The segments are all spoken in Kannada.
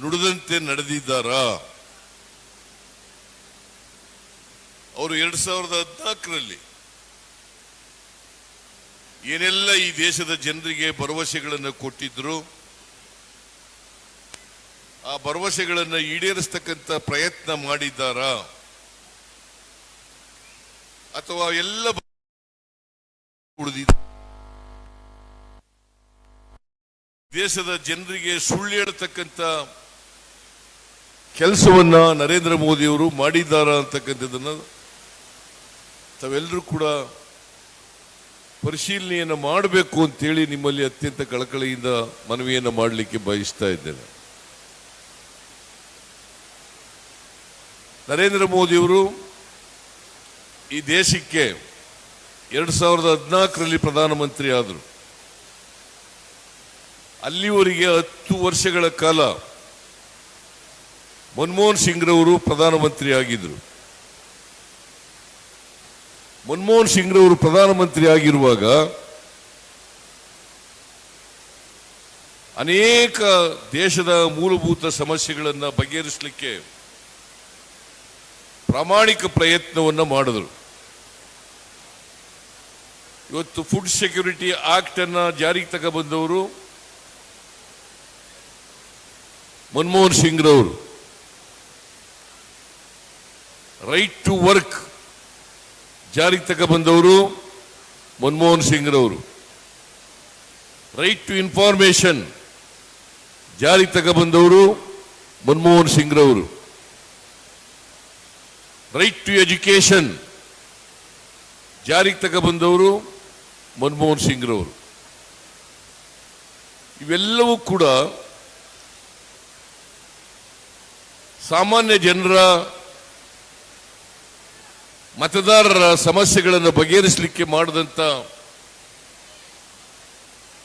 ನುಡಿದಂತೆ ನಡೆದಿದ್ದಾರಾ? ಅವರು ಎರಡ್ ಸಾವಿರದ ಹದಿನಾಲ್ಕರಲ್ಲಿ ಏನೆಲ್ಲ ಈ ದೇಶದ ಜನರಿಗೆ ಭರವಸೆಗಳನ್ನು ಕೊಟ್ಟಿದ್ರು? ಆ ಭರವಸೆಗಳನ್ನು ಈಡೇರಿಸ್ತಕ್ಕಂಥ ಪ್ರಯತ್ನ ಮಾಡಿದ್ದಾರಾ? ಅಥವಾ ಎಲ್ಲ ಉಳಿದಿದೆ ದೇಶದ ಜನರಿಗೆ ಸುಳ್ಳು ಹೇಳ್ತಕ್ಕಂಥ ಕೆಲಸವನ್ನ ನರೇಂದ್ರ ಮೋದಿಯವರು ಮಾಡಿದ್ದಾರೆ ಅಂತಕ್ಕಂಥದ್ದನ್ನ ತಾವೆಲ್ಲರೂ ಕೂಡ ಪರಿಶೀಲನೆಯನ್ನು ಮಾಡಬೇಕು ಅಂತೇಳಿ ನಿಮ್ಮಲ್ಲಿ ಅತ್ಯಂತ ಕಳಕಳಿಯಿಂದ ಮನವಿಯನ್ನು ಮಾಡಲಿಕ್ಕೆ ಬಯಸ್ತಾ ಇದ್ದೇನೆ. ನರೇಂದ್ರ ಮೋದಿಯವರು ಈ ದೇಶಕ್ಕೆ ಎರಡು ಸಾವಿರದ ಹದಿನಾಲ್ಕರಲ್ಲಿ ಪ್ರಧಾನಮಂತ್ರಿ ಆದರು. ಅಲ್ಲಿವರೆಗೆ ಹತ್ತು ವರ್ಷಗಳ ಕಾಲ ಮನಮೋಹನ್ ಸಿಂಗ್ರವರು ಪ್ರಧಾನಮಂತ್ರಿ ಆಗಿದ್ರು ಮನಮೋಹನ್ ಸಿಂಗ್ರವರು ಪ್ರಧಾನಮಂತ್ರಿ ಆಗಿರುವಾಗ ಅನೇಕ ದೇಶದ ಮೂಲಭೂತ ಸಮಸ್ಯೆಗಳನ್ನು ಬಗೆಹರಿಸಲಿಕ್ಕೆ ಪ್ರಾಮಾಣಿಕ ಪ್ರಯತ್ನವನ್ನು ಮಾಡಿದರು. ಇವತ್ತು ಫುಡ್ ಸೆಕ್ಯೂರಿಟಿ ಆಕ್ಟ್ ಅನ್ನ ಜಾರಿಗೆ ತಗೊಬಂದವರು ಮನಮೋಹನ್ ಸಿಂಗ್ರವರು. ರೈಟ್ ಟು ವರ್ಕ್ ಜಾರಿಗೆ ತಗೊಬಂದವರು ಮನಮೋಹನ್ ಸಿಂಗ್ರವರು. ರೈಟ್ ಟು ಇನ್ಫಾರ್ಮೇಶನ್ ಜಾರಿಗೆ ತಗೊಬಂದವರು ಮನಮೋಹನ್ ಸಿಂಗ್ರವರು. ರೈಟ್ ಟು ಎಜುಕೇಶನ್ ಜಾರಿಗೆ ತಗೊಬಂದವರು ಮನಮೋಹನ್ ಸಿಂಗ್ರವರು. ಇವೆಲ್ಲವೂ ಕೂಡ ಸಾಮಾನ್ಯ ಜನರ ಮತದಾರರ ಸಮಸ್ಯೆಗಳನ್ನು ಬಗೆಹರಿಸಲಿಕ್ಕೆ ಮಾಡಿದಂತ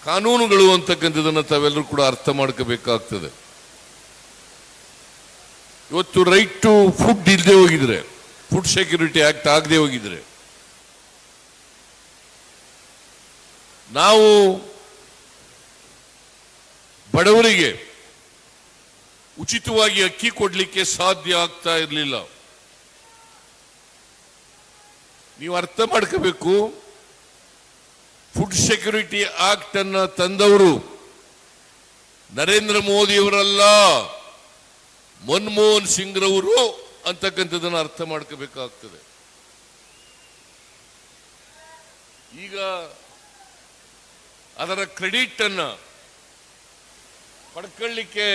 ಕಾನೂನುಗಳು ಅಂತಕ್ಕಂಥದ್ದನ್ನು ತಾವೆಲ್ಲರೂ ಕೂಡ ಅರ್ಥ ಮಾಡ್ಕೋಬೇಕಾಗ್ತದೆ. ಇವತ್ತು ರೈಟ್ ಟು ಫುಡ್ ಇಲ್ಲದೆ ಹೋಗಿದ್ರೆ ಫುಡ್ ಸೆಕ್ಯೂರಿಟಿ ಆಕ್ಟ್ ಆಗದೆ ಹೋಗಿದ್ರೆ, ನಾವು ಬಡವರಿಗೆ ಉಚಿತವಾಗಿ ಅಕ್ಕಿ ಕೊಡಲಿಕ್ಕೆ ಸಾಧ್ಯ ಆಗ್ತಾ ಇರಲಿಲ್ಲ. ನೀವು ಅರ್ಥ ಮಾಡ್ಕೋಬೇಕು? ಫುಡ್ ಸೆಕ್ಯೂರಿಟಿ ಆಕ್ಟ್ ಅನ್ನ ತಂದವರು ನರೇಂದ್ರ ಮೋದಿಯವರಲ್ಲ, ಮನಮೋಹನ್ ಸಿಂಗ್ ರವರು ಅಂತಕ್ಕಂಥದ್ದನ್ನು ಅರ್ಥ ಮಾಡ್ಕೋಬೇಕಾಗ್ತದೆ. ಈಗ ಅದರ ಕ್ರೆಡಿಟ್ ಅನ್ನ ಪಡ್ಕೊಳ್ಳಿಕ್ಕೆ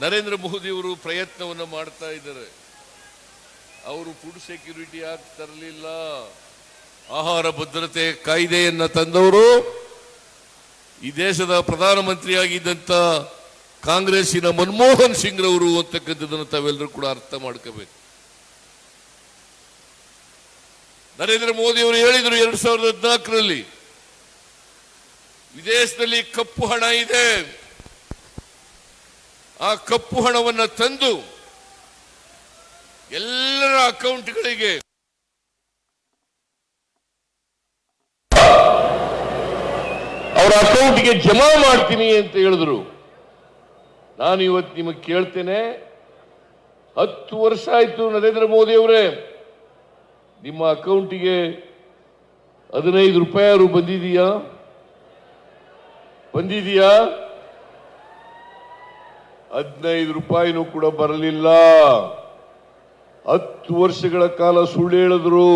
ನರೇಂದ್ರ ಮೋದಿಯವರು ಪ್ರಯತ್ನವನ್ನು ಮಾಡ್ತಾ ಇದ್ದಾರೆ. ಅವರು ಫುಡ್ ಸೆಕ್ಯೂರಿಟಿ ಆಕ್ಟ್ ತರಲಿಲ್ಲ. ಆಹಾರ ಭದ್ರತೆ ಕಾಯ್ದೆಯನ್ನ ತಂದವರು ಈ ದೇಶದ ಪ್ರಧಾನಮಂತ್ರಿಯಾಗಿದ್ದಂತ ಕಾಂಗ್ರೆಸ್ಸಿನ ಮನಮೋಹನ್ ಸಿಂಗ್ ರವರು ಅಂತಕ್ಕಂಥದ್ದನ್ನು ತಾವೆಲ್ಲರೂ ಕೂಡ ಅರ್ಥ ಮಾಡ್ಕೋಬೇಕು. ನರೇಂದ್ರ ಮೋದಿ ಅವರು ಹೇಳಿದರು ಎರಡ್ ಸಾವಿರದ ಹದಿನಾಲ್ಕರಲ್ಲಿ, ವಿದೇಶದಲ್ಲಿ ಕಪ್ಪು ಹಣ ಇದೆ. ಆ ಕಪ್ಪು ಹಣವನ್ನು ತಂದು ಎಲ್ಲರ ಅಕೌಂಟ್ಗಳಿಗೆ ಅವರ ಅಕೌಂಟ್ಗೆ ಜಮಾ ಮಾಡ್ತೀನಿ ಅಂತ ಹೇಳಿದ್ರು. ನಾನು ಇವತ್ತು ನಿಮಗೆ ಕೇಳ್ತೇನೆ, ಹತ್ತು ವರ್ಷ ಆಯ್ತು ನರೇಂದ್ರ ಮೋದಿ ಅವರೇ. ನಿಮ್ಮ ಅಕೌಂಟಿಗೆ ಹದಿನೈದು ರೂಪಾಯಿ ಬಂದಿದೀಯಾ? ಬಂದಿದೆಯಾ? ಹದಿನೈದು ರೂಪಾಯಿನೂ ಕೂಡ ಬರಲಿಲ್ಲ. ಹತ್ತು ವರ್ಷಗಳ ಕಾಲ ಸುಳ್ಳು ಹೇಳಿದ್ರು.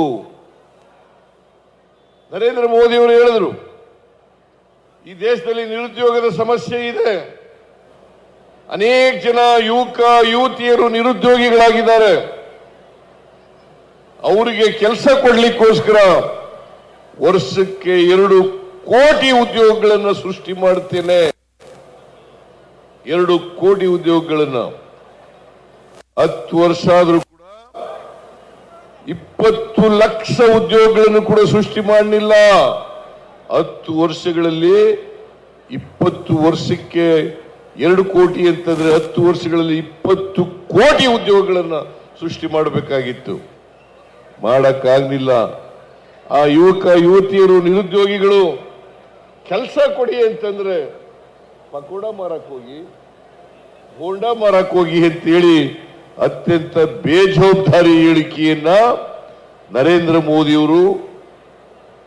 ನರೇಂದ್ರ ಮೋದಿ ಅವರು ಹೇಳಿದ್ರು, ಈ ದೇಶದಲ್ಲಿ ನಿರುದ್ಯೋಗದ ಸಮಸ್ಯೆ ಇದೆ. ಅನೇಕ ಜನ ಯುವಕ, ಯುವತಿಯರು ನಿರುದ್ಯೋಗಿಗಳಾಗಿದ್ದಾರೆ. ಅವರಿಗೆ ಕೆಲಸ ಕೊಡ್ಲಿಕ್ಕೋಸ್ಕರ ವರ್ಷಕ್ಕೆ ಎರಡು ಕೋಟಿ ಉದ್ಯೋಗಗಳನ್ನು ಸೃಷ್ಟಿ ಮಾಡುತ್ತೇನೆ. ಎರಡು ಕೋಟಿ ಉದ್ಯೋಗಗಳನ್ನು ಹತ್ತು ವರ್ಷ ಆದರೂ ಕೂಡ ಇಪ್ಪತ್ತು ಲಕ್ಷ ಉದ್ಯೋಗಗಳನ್ನು ಕೂಡ ಸೃಷ್ಟಿ ಮಾಡಲಿಲ್ಲ. ಹತ್ತು ವರ್ಷಗಳಲ್ಲಿ ಇಪ್ಪತ್ತು ವರ್ಷಕ್ಕೆ ಎರಡು ಕೋಟಿ ಅಂತಂದ್ರೆ ಹತ್ತು ವರ್ಷಗಳಲ್ಲಿ ಇಪ್ಪತ್ತು ಕೋಟಿ ಉದ್ಯೋಗಗಳನ್ನು ಸೃಷ್ಟಿ ಮಾಡಬೇಕಾಗಿತ್ತು. ಮಾಡಕ್ಕಾಗಲಿಲ್ಲ. ಆ ಯುವಕ, ಯುವತಿಯರು, ನಿರುದ್ಯೋಗಿಗಳು, ಕೆಲಸ ಕೊಡಿ ಅಂತಂದ್ರೆ ಪಕೋಡ ಮರಕ್ಕೋಗಿ ಹೋಗಿ ಹೋಂಡ ಮಾರಕ್ ಹೋಗಿ ಅಂತೇಳಿ ಅತ್ಯಂತ ಬೇಜವಾಬ್ದಾರಿ ಹೇಳಿಕೆಯನ್ನ ನರೇಂದ್ರ ಮೋದಿಯವರು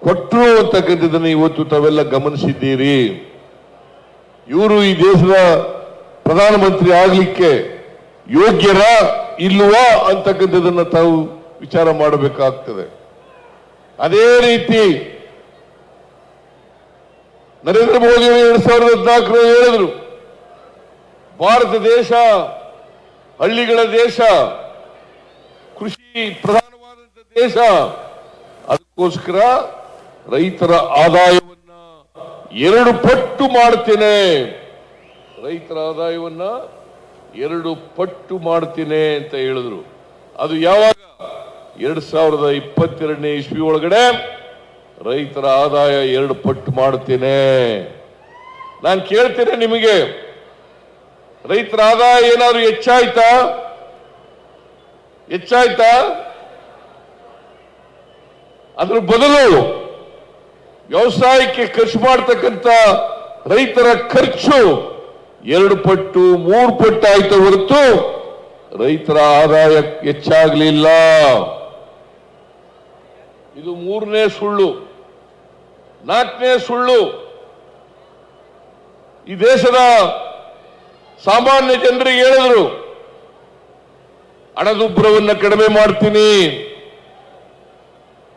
ಕೊಟ್ಟರು ಅಂತಕ್ಕಂಥದ್ದನ್ನು ಇವತ್ತು ತಾವೆಲ್ಲ ಗಮನಿಸಿದ್ದೀರಿ. ಇವರು ಈ ದೇಶದ ಪ್ರಧಾನಮಂತ್ರಿ ಆಗಲಿಕ್ಕೆ ಯೋಗ್ಯರ ಇಲ್ವಾ ಅಂತಕ್ಕಂಥದ್ದನ್ನು ತಾವು ವಿಚಾರ ಮಾಡಬೇಕಾಗ್ತದೆ. ಅದೇ ರೀತಿ ನರೇಂದ್ರ ಮೋದಿ ಅವರು ಎರಡ್ ಸಾವಿರದ ಹದಿನಾಲ್ಕರಲ್ಲಿ ಹೇಳಿದ್ರು, ಭಾರತ ದೇಶ, ಹಳ್ಳಿಗಳ ದೇಶ, ಕೃಷಿ ಪ್ರಧಾನವಾದಂತ ದೇಶ, ಅದಕ್ಕೋಸ್ಕರ ರೈತರ ಆದಾಯವನ್ನ ಎರಡು ಪಟ್ಟು ಮಾಡ್ತೇನೆ. ರೈತರ ಆದಾಯವನ್ನ ಎರಡು ಪಟ್ಟು ಮಾಡ್ತೇನೆ ಅಂತ ಹೇಳಿದ್ರು. ಅದು ಯಾವಾಗ? ಎರಡ್ ಸಾವಿರದ ಇಪ್ಪತ್ತೆರಡನೇ ಇಸ್ವಿ ಒಳಗಡೆ. ರೈತರ ಆದಾಯ ಎರಡು ಪಟ್ಟು ಮಾಡ್ತೇನೆ ನಾನು ಕೇಳ್ತೇನೆ ನಿಮಗೆ, ರೈತರ ಆದಾಯ ಏನಾದ್ರು ಹೆಚ್ಚಾಯ್ತಾ? ಹೆಚ್ಚಾಯ್ತಾ? ಅದ್ರ ಬದಲು ವ್ಯವಸಾಯಕ್ಕೆ ಖರ್ಚು ಮಾಡ್ತಕ್ಕಂಥ ರೈತರ ಖರ್ಚು ಎರಡು ಪಟ್ಟು, ಮೂರು ಪಟ್ಟು ಆಯ್ತು ಹೊರತು ರೈತರ ಆದಾಯ ಹೆಚ್ಚಾಗಲಿಲ್ಲ. ಇದು ಮೂರನೇ ಸುಳ್ಳು. ನಾಲ್ಕನೇ ಸುಳ್ಳು. ಈ ದೇಶದ ಸಾಮಾನ್ಯ ಜನರಿಗೆ ಹೇಳಿದ್ರು, ಹಣದುಬ್ಬರವನ್ನ ಕಡಿಮೆ ಮಾಡ್ತೀನಿ,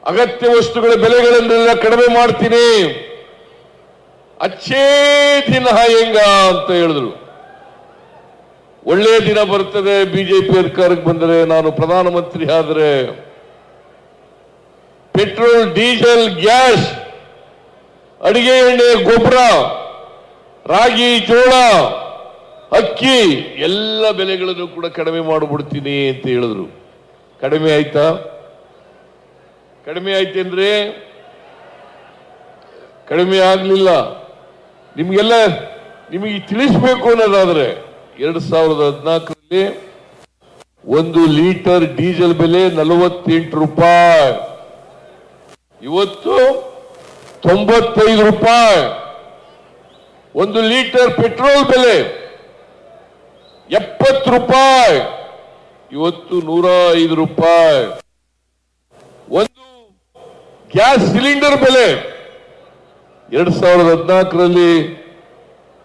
ಅಗತ್ಯ ವಸ್ತುಗಳ ಬೆಲೆಗಳನ್ನೆಲ್ಲ ಕಡಿಮೆ ಮಾಡ್ತೀನಿ, ಅಚ್ಚೇ ದಿನ ಹೆಂಗ ಅಂತ ಹೇಳಿದ್ರು. ಒಳ್ಳೆ ದಿನ ಬರ್ತದೆ, ಬಿಜೆಪಿ ಅಧಿಕಾರಕ್ಕೆ ಬಂದರೆ, ನಾನು ಪ್ರಧಾನಮಂತ್ರಿ ಆದರೆ, ಪೆಟ್ರೋಲ್, ಡೀಸೆಲ್, ಗ್ಯಾಸ್ ಅಡಿಗೆ ಎಣ್ಣೆ, ಗೊಬ್ಬರ, ರಾಗಿ, ಜೋಳ, ಅಕ್ಕಿ, ಎಲ್ಲ ಬೆಲೆಗಳನ್ನು ಕೂಡ ಕಡಿಮೆ ಮಾಡಿಬಿಡ್ತೀನಿ ಅಂತ ಹೇಳಿದ್ರು. ಕಡಿಮೆ ಆಯ್ತಾ? ಕಡಿಮೆ ಆಯ್ತೇನ್ರಿ ಕಡಿಮೆ ಆಗ್ಲಿಲ್ಲ. ನಿಮ್ಗೆಲ್ಲ ನಿಮಗೆ ತಿಳಿಸ್ಬೇಕು ಅನ್ನೋದಾದ್ರೆ ಎರಡ್ ಸಾವಿರದ ಹದಿನಾಲ್ಕರಲ್ಲಿ ಒಂದು ಲೀಟರ್ ಡೀಸೆಲ್ ಬೆಲೆ ನಲವತ್ತೆಂಟು ರೂಪಾಯಿ. ಇವತ್ತು ತೊಂಬತ್ತೈದು ರೂಪಾಯಿ. ಒಂದು ಲೀಟರ್ ಪೆಟ್ರೋಲ್ ಬೆಲೆ ಎಪ್ಪತ್ತು ರೂಪಾಯಿ. ಇವತ್ತು ನೂರ ಐದು ರೂಪಾಯಿ. ಒಂದು ಗ್ಯಾಸ್ ಸಿಲಿಂಡರ್ ಬೆಲೆ ಎರಡ್ ಸಾವಿರದ ಹದಿನಾಲ್ಕರಲ್ಲಿ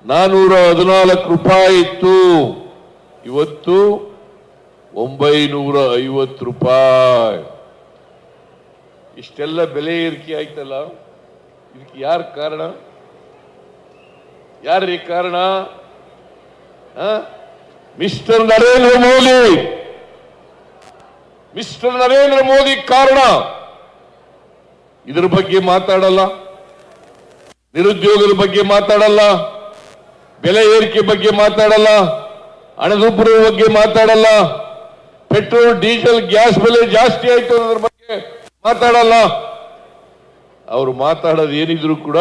ನಾನೂರ ಹದಿನಾಲ್ಕು ರೂಪಾಯಿ ಇತ್ತು. ಇವತ್ತು ಒಂಬೈನೂರ ಐವತ್ತು ರೂಪಾಯಿ. ಇಷ್ಟೆಲ್ಲ ಬೆಲೆ ಏರಿಕೆ ಆಯ್ತಲ್ಲ? ಇದಕ್ಕೆ ಯಾರು ಕಾರಣ? ಯಾರೀ ಕಾರಣ? ಮಿಸ್ಟರ್ ನರೇಂದ್ರ ಮೋದಿ. ಮಿಸ್ಟರ್ ನರೇಂದ್ರ ಮೋದಿ ಕಾರಣ. ಇದರ ಬಗ್ಗೆ ಮಾತಾಡಲ್ಲ. ನಿರುದ್ಯೋಗದ ಬಗ್ಗೆ ಮಾತಾಡಲ್ಲ. ಬೆಲೆ ಏರಿಕೆ ಬಗ್ಗೆ ಮಾತಾಡಲ್ಲ. ಹಣದುಬ್ಬರದ ಬಗ್ಗೆ ಮಾತಾಡಲ್ಲ. ಪೆಟ್ರೋಲ್, ಡೀಸೆಲ್, ಗ್ಯಾಸ್ ಬೆಲೆ ಜಾಸ್ತಿ ಆಯ್ತು ಅನ್ನೋದ್ರ ಬಗ್ಗೆ ಮಾತಾಡಲ್ಲ. ಅವರು ಮಾತಾಡೋದು ಏನಿದ್ರು ಕೂಡ,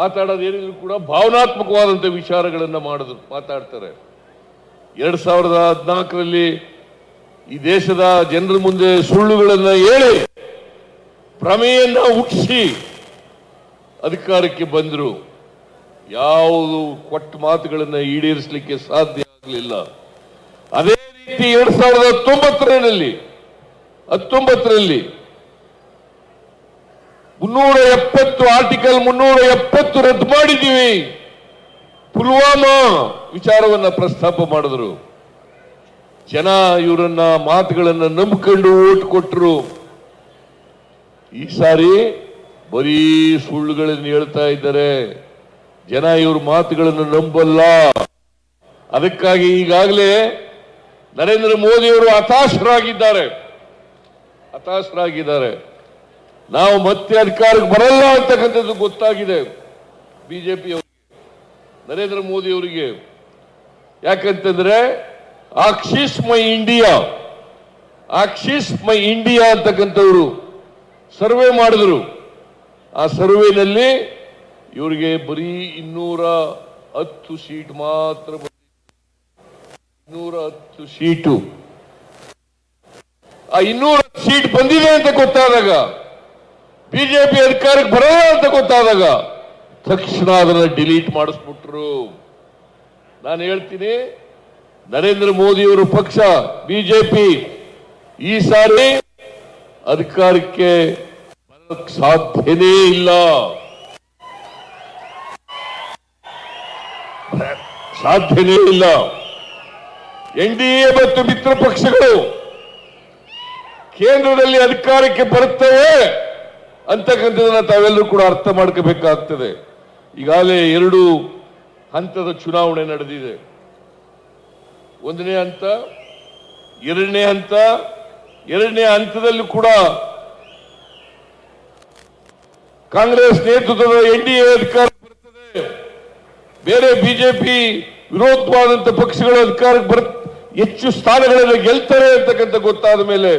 ಮಾತಾಡೋದು ಏನಿದ್ರು ಕೂಡ ಭಾವನಾತ್ಮಕವಾದಂತ ವಿಚಾರಗಳನ್ನ ಮಾಡಿದ್ರು, ಮಾತಾಡ್ತಾರೆ. ಎರಡ್ ಸಾವಿರದ ಹದಿನಾಲ್ಕರಲ್ಲಿ ಈ ದೇಶದ ಜನರ ಮುಂದೆ ಸುಳ್ಳುಗಳನ್ನ ಹೇಳಿ, ಭ್ರಮೆಯನ್ನ ಹುಟ್ಟಿಸಿ ಅಧಿಕಾರಕ್ಕೆ ಬಂದರು. ಯಾವುದು ಕೊಟ್ಟ ಮಾತುಗಳನ್ನ ಈಡೇರಿಸಲಿಕ್ಕೆ ಸಾಧ್ಯ ಆಗಲಿಲ್ಲ. ಅದೇ ರೀತಿ ಎರಡ್ ಸಾವಿರದ ಹತ್ತೊಂಬತ್ತರಲ್ಲಿ ಹತ್ತೊಂಬತ್ತರಲ್ಲಿ ಮುನ್ನೂರ ಎಪ್ಪತ್ತು ಆರ್ಟಿಕಲ್ ಮುನ್ನೂರ ಎಪ್ಪತ್ತು ರದ್ದು ಮಾಡಿದ್ದೀವಿ. ಪುಲ್ವಾಮಾ ವಿಚಾರವನ್ನ ಪ್ರಸ್ತಾಪ ಮಾಡಿದ್ರು. ಜನ ಇವರನ್ನ ಮಾತುಗಳನ್ನ ನಂಬಿಕೊಂಡು ಓಟ್ ಕೊಟ್ಟರು ಈ ಸಾರಿ ಬರೀ ಸುಳ್ಳುಗಳನ್ನು ಹೇಳ್ತಾ ಇದ್ದಾರೆ. ಜನ ಇವ್ರ ಮಾತುಗಳನ್ನು ನಂಬಲ್ಲ. ಅದಕ್ಕಾಗಿ ಈಗಾಗಲೇ ನರೇಂದ್ರ ಮೋದಿಯವರು ಹತಾಶರಾಗಿದ್ದಾರೆ. ಹತಾಶರಾಗಿದ್ದಾರೆ. ನಾವು ಮತ್ತೆ ಅಧಿಕಾರಕ್ಕೆ ಬರಲ್ಲ ಅಂತಕ್ಕಂಥದ್ದು ಗೊತ್ತಾಗಿದೆ ಬಿಜೆಪಿ ಅವರಿಗೆ ನರೇಂದ್ರ ಮೋದಿ ಅವರಿಗೆ ಯಾಕಂತಂದ್ರೆ Axis My India Axis My India ಅಂತಕ್ಕಂಥವ್ರು survey ಮಾಡಿದ್ರು. ಆ ಸರ್ವೆನಲ್ಲಿ ಇವರಿಗೆ ಬರೀ ಇನ್ನೂರ ಹತ್ತು ಸೀಟ್ ಮಾತ್ರ. ಇನ್ನೂರ ಹತ್ತು ಸೀಟು. ಆ ಇನ್ನೂರ ಸೀಟ್ ಬಂದಿದೆ ಅಂತ ಗೊತ್ತಾದಾಗ ಬಿಜೆಪಿ ಅಧಿಕಾರಕ್ಕೆ ಬರಲ್ಲ ಅಂತ ಗೊತ್ತಾದಾಗ ತಕ್ಷಣ ಅದನ್ನ ಡಿಲೀಟ್ ಮಾಡಿಸ್ಬಿಟ್ರು. ನಾನು ಹೇಳ್ತೀನಿ, ನರೇಂದ್ರ ಮೋದಿಯವರು ಪಕ್ಷ, ಬಿಜೆಪಿ ಈ ಸಾರಿ ಅಧಿಕಾರಕ್ಕೆ ಸಾಧ್ಯನೇ ಇಲ್ಲ. ಸಾಧ್ಯನೇ ಇಲ್ಲ. ಎನ್ ಡಿ ಎ ಮತ್ತು ಮಿತ್ರ ಪಕ್ಷಗಳು ಕೇಂದ್ರದಲ್ಲಿ ಅಧಿಕಾರಕ್ಕೆ ಬರುತ್ತವೆ. ಅಂತಕ್ಕಂಥದನ್ನ ತಾವೆಲ್ಲರೂ ಕೂಡ ಅರ್ಥ ಮಾಡ್ಕೋಬೇಕಾಗ್ತದೆ. ಈಗಾಗಲೇ ಎರಡು ಹಂತದ ಚುನಾವಣೆ ನಡೆದಿದೆ. ಒಂದನೇ ಹಂತ, ಎರಡನೇ ಹಂತ, ಎರಡನೇ ಹಂತದಲ್ಲೂ ಕೂಡ ಕಾಂಗ್ರೆಸ್ ನೇತೃತ್ವದ ಎನ್ ಡಿ ಎ ಅಧಿಕಾರಕ್ಕೆ ಬರ್ತದೆ. ಬೇರೆ ಬಿಜೆಪಿ ವಿರೋಧವಾದಂತಹ ಪಕ್ಷಗಳು ಅಧಿಕಾರಕ್ಕೆ ಬರ್, ಹೆಚ್ಚು ಸ್ಥಾನಗಳನ್ನು ಗೆಲ್ತಾರೆ ಅಂತಕ್ಕಂಥ ಗೊತ್ತಾದ ಮೇಲೆ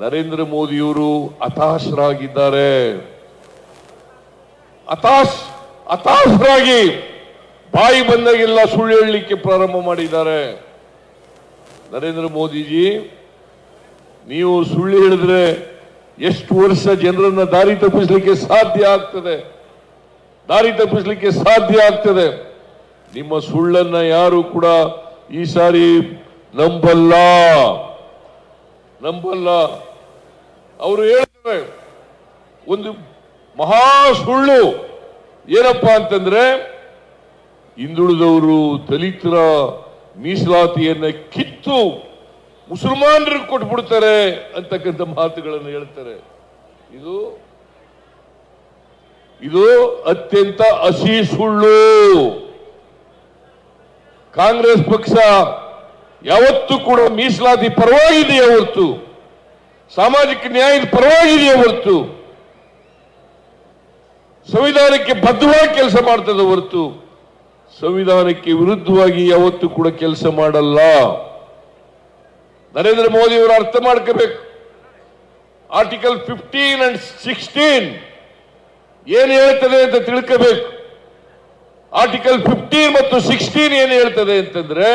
ನರೇಂದ್ರ ಮೋದಿಯವರು ಹತಾಶರಾಗಿದ್ದಾರೆ. ಹತಾಶ್, ಹತಾಶರಾಗಿ. ಬಾಯಿ ಬಂದಾಗೆಲ್ಲ ಸುಳ್ಳು ಹೇಳಲಿಕ್ಕೆ ಪ್ರಾರಂಭ ಮಾಡಿದ್ದಾರೆ. ನರೇಂದ್ರ ಮೋದಿಜಿ, ನೀವು ಸುಳ್ಳು ಹೇಳಿದ್ರೆ ಎಷ್ಟು ವರ್ಷ ಜನರನ್ನ ದಾರಿ ತಪ್ಪಿಸಲಿಕ್ಕೆ ಸಾಧ್ಯ ಆಗ್ತದೆ? ದಾರಿ ತಪ್ಪಿಸಲಿಕ್ಕೆ ಸಾಧ್ಯ ಆಗ್ತದೆ? ನಿಮ್ಮ ಸುಳ್ಳನ್ನ ಯಾರು ಕೂಡ ಈ ಸಾರಿ ನಂಬಲ್ಲ. ನಂಬಲ್ಲ. ಅವರು ಹೇಳ್ತಾರೆ ಒಂದು ಮಹಾ ಸುಳ್ಳು ಏನಪ್ಪಾ ಅಂತಂದ್ರೆ, ಹಿಂದುಳಿದವರು ದಲಿತರ ಮೀಸಲಾತಿಯನ್ನ ಕಿತ್ತು ಮುಸಲ್ಮಾನರಿಗೆ ಕೊಟ್ಬಿಡ್ತಾರೆ ಅಂತಕ್ಕಂಥ ಮಾತುಗಳನ್ನು ಹೇಳ್ತಾರೆ. ಇದು ಇದು ಅತ್ಯಂತ ಹಸಿ ಸುಳ್ಳು. ಕಾಂಗ್ರೆಸ್ ಪಕ್ಷ ಯಾವತ್ತೂ ಕೂಡ ಮೀಸಲಾತಿ ಪರವಾಗಿದೆಯೇ ಹೊರತು. ಸಾಮಾಜಿಕ ನ್ಯಾಯದ ಪರವಾಗಿದೆಯೇ ಹೊರತು, ಸಂವಿಧಾನಕ್ಕೆ ಬದ್ಧವಾಗಿ ಕೆಲಸ ಮಾಡ್ತದೆ ಹೊರತು, ಸಂವಿಧಾನಕ್ಕೆ ವಿರುದ್ಧವಾಗಿ ಯಾವತ್ತೂ ಕೂಡ ಕೆಲಸ ಮಾಡಲ್ಲ. ನರೇಂದ್ರ ಮೋದಿ ಅವರು ಅರ್ಥ ಮಾಡ್ಕೋಬೇಕು. ಆರ್ಟಿಕಲ್ ಫಿಫ್ಟೀನ್ ಅಂಡ್ ಸಿಕ್ಸ್ಟೀನ್ ಏನು ಹೇಳ್ತದೆ ಅಂತ ತಿಳ್ಕೋಬೇಕು. ಆರ್ಟಿಕಲ್ ಫಿಫ್ಟೀನ್ ಮತ್ತು ಸಿಕ್ಸ್ಟೀನ್ ಏನು ಹೇಳ್ತದೆ ಅಂತಂದ್ರೆ,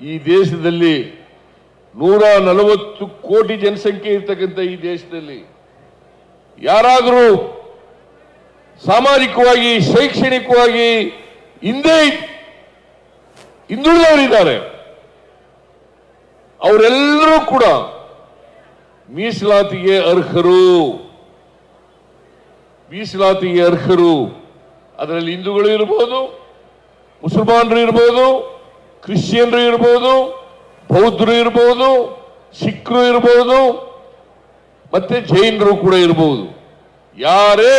ಈ ದೇಶದಲ್ಲಿ ನೂರ ನಲವತ್ತು ಕೋಟಿ ಜನಸಂಖ್ಯೆ ಇರ್ತಕ್ಕಂಥ ಈ ದೇಶದಲ್ಲಿ ಯಾರಾದರೂ ಸಾಮಾಜಿಕವಾಗಿ, ಶೈಕ್ಷಣಿಕವಾಗಿ ಹಿಂದೆ ಹಿಂದುಳಿದವರಿದ್ದಾರೆ. ಅವರೆಲ್ಲರೂ ಕೂಡ ಮೀಸಲಾತಿಗೆ ಅರ್ಹರು. ಮೀಸಲಾತಿಗೆ ಅರ್ಹರು. ಅದರಲ್ಲಿ ಹಿಂದೂಗಳು ಇರ್ಬೋದು, ಮುಸಲ್ಮಾನರು ಇರ್ಬೋದು, ಕ್ರಿಶ್ಚಿಯನ್ರು ಇರಬಹುದು ಬೌದ್ಧರು ಇರಬಹುದು ಸಿಖ್ರು ಇರಬಹುದು ಮತ್ತೆ ಜೈನರು ಕೂಡ ಇರಬಹುದು ಯಾರೇ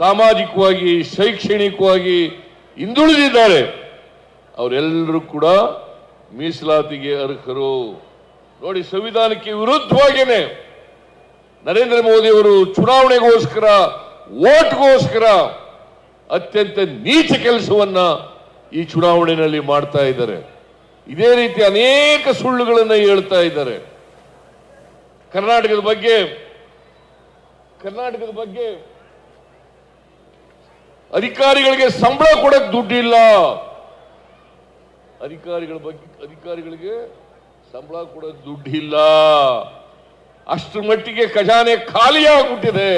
ಸಾಮಾಜಿಕವಾಗಿ, ಶೈಕ್ಷಣಿಕವಾಗಿ ಹಿಂದುಳಿದಿದ್ದಾರೆ, ಅವರೆಲ್ಲರೂ ಕೂಡ ಮೀಸಲಾತಿಗೆ ಅರ್ಹರು. ನೋಡಿ, ಸಂವಿಧಾನಕ್ಕೆ ವಿರುದ್ಧವಾಗಿಯೇ ನರೇಂದ್ರ ಮೋದಿ ಅವರು ಚುನಾವಣೆಗೋಸ್ಕರ ಓಟ್ಗೋಸ್ಕರ ಅತ್ಯಂತ ನೀಚ ಕೆಲಸವನ್ನ ಈ ಚುನಾವಣೆಯಲ್ಲಿ ಮಾಡ್ತಾ ಇದ್ದಾರೆ. ಇದೇ ರೀತಿ ಅನೇಕ ಸುಳ್ಳುಗಳನ್ನು ಹೇಳ್ತಾ ಇದ್ದಾರೆ. ಕರ್ನಾಟಕದ ಬಗ್ಗೆ ಕರ್ನಾಟಕದ ಬಗ್ಗೆ ಅಧಿಕಾರಿಗಳಿಗೆ ಸಂಬಳ ಕೊಡಕ್ ದುಡ್ಡಿಲ್ಲ. ಅಧಿಕಾರಿಗಳ ಬಗ್ಗೆ, ಅಧಿಕಾರಿಗಳಿಗೆ ಸಂಬಳ ಕೊಡೋಕ್ ದುಡ್ಡಿಲ್ಲ. ಅಷ್ಟರ ಮಟ್ಟಿಗೆ ಖಜಾನೆ ಖಾಲಿಯಾಗ್ಬಿಟ್ಟಿದೆ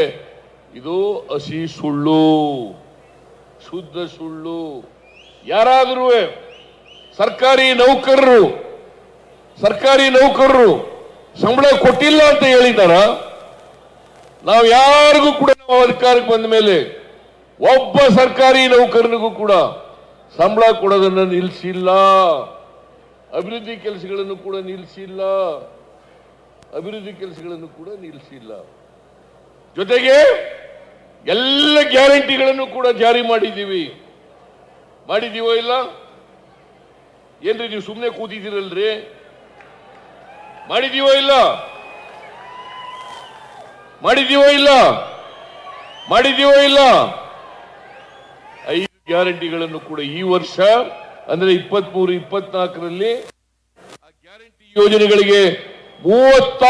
ಇದು ಹಸಿ ಸುಳ್ಳು, ಶುದ್ಧ ಸುಳ್ಳು. ಯಾರಾದರೂ ಸರ್ಕಾರಿ ನೌಕರರು ಸರ್ಕಾರಿ ನೌಕರರು ಸಂಬಳ ಕೊಟ್ಟಿಲ್ಲ ಅಂತ ಹೇಳಿದಾರ ನಾವು ಯಾರಿಗೂ ಕೂಡ ನಾವು ಅಧಿಕಾರಕ್ಕೆ ಬಂದ ಮೇಲೆ ಒಬ್ಬ ಸರ್ಕಾರಿ ನೌಕರನಿಗೂ ಕೂಡ ಸಂಬಳ ಕೊಡೋದನ್ನ ನಿಲ್ಲಿಸಿಲ್ಲ ಅಭಿವೃದ್ಧಿ ಕೆಲಸಗಳನ್ನು ಕೂಡ ನಿಲ್ಲಿಸಿಲ್ಲ ಅಭಿವೃದ್ಧಿ ಕೆಲಸಗಳನ್ನು ಕೂಡ ನಿಲ್ಲಿಸಿಲ್ಲ ಜೊತೆಗೆ ಎಲ್ಲ ಗ್ಯಾರಂಟಿಗಳನ್ನು ಕೂಡ ಜಾರಿ ಮಾಡಿದ್ದೀವಿ. ಮಾಡಿದೀವೋ ಇಲ್ಲ? ಏನ್ರಿ ನೀವು ಸುಮ್ಮನೆ ಕೂತಿದ್ದೀರಲ್ರಿ? ಮಾಡಿದೀವೋ ಇಲ್ಲ? ಮಾಡಿದೀವೋ ಇಲ್ಲ? ಮಾಡಿದೀವೋ ಇಲ್ಲ? ಐದು ಗ್ಯಾರಂಟಿಗಳನ್ನು ಕೂಡ ಈ ವರ್ಷ, ಅಂದ್ರೆ ಇಪ್ಪತ್ಮೂರು, ಇಪ್ಪತ್ನಾಲ್ಕರಲ್ಲಿ ಆ ಗ್ಯಾರಂಟಿ ಯೋಜನೆಗಳಿಗೆ ಮೂವತ್ತ